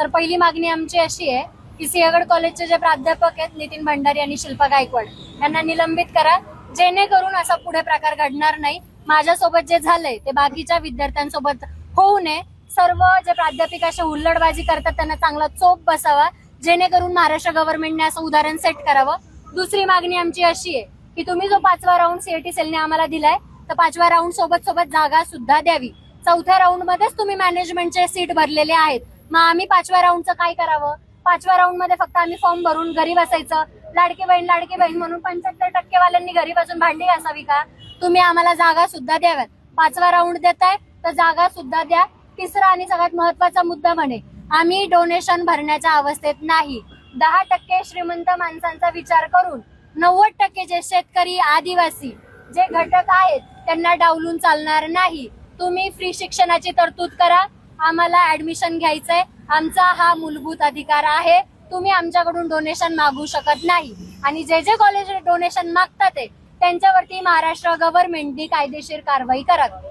तर पहिली मागणी आमची अशी आहे की सिंहगड कॉलेजचे जे प्राध्यापक आहेत नितीन भंडारी आणि शिल्पा गायकवाड यांना निलंबित करा. जेणेकरून असा पुढे प्रकार घडणार नाही. माझ्यासोबत जे झालंय ते बाकीच्या विद्यार्थ्यांसोबत होऊ नये. सर्व जे प्राध्यापिका असे हुल्लडबाजी करतात त्यांना चांगला चोप बसावा. जेणेकरून महाराष्ट्र गव्हर्नमेंटने असं उदाहरण सेट करावं. दुसरी मागणी आमची अशी आहे की तुम्ही जो पाचवा राऊंड सीएटी सेलने आम्हाला दिलाय तर पाचव्या राऊंड सोबत सोबत जागा सुद्धा द्यावी. चौथ्या राऊंड मध्येच तुम्ही मॅनेजमेंटचे सीट भरलेले आहेत. मग आम्ही पाचव्या राऊंडचं काय करावं? पाचव्या राऊंडमध्ये फक्त आम्ही फॉर्म भरून घरी बसायचं. लाडकी बहीण लाडकी बहीण म्हणून पंच्याहत्तर टक्केवाल्यांनी घरी बसून भांडी घासावी का? तुम्ही आम्हाला जागा सुद्धा द्याव्यात. पाचवा राऊंड देताय तर जागा सुद्धा द्या. तिसरा आणि सगळ्यात महत्त्वाचा मुद्दा म्हणे आम्ही डोनेशन भरण्याच्या अवस्थेत नाही. दहा टक्के श्रीमंत माणसांचा विचार करून नव्वद टक्के जे शेतकरी आदिवासी जे घटक आहेत त्यांना डावलून चालणार नाही. तुम्ही फ्री शिक्षणाची तरतूद करा. आम्हाला ऍडमिशन घ्यायचंय. आमचा हा मूलभूत अधिकार आहे. तुम्ही आमच्याकडून डोनेशन मागू शकत नाही. आणि जे जे कॉलेज डोनेशन मागतात ते त्यांच्यावरती महाराष्ट्र गव्हर्नमेंटनी कायदेशीर कारवाई करावी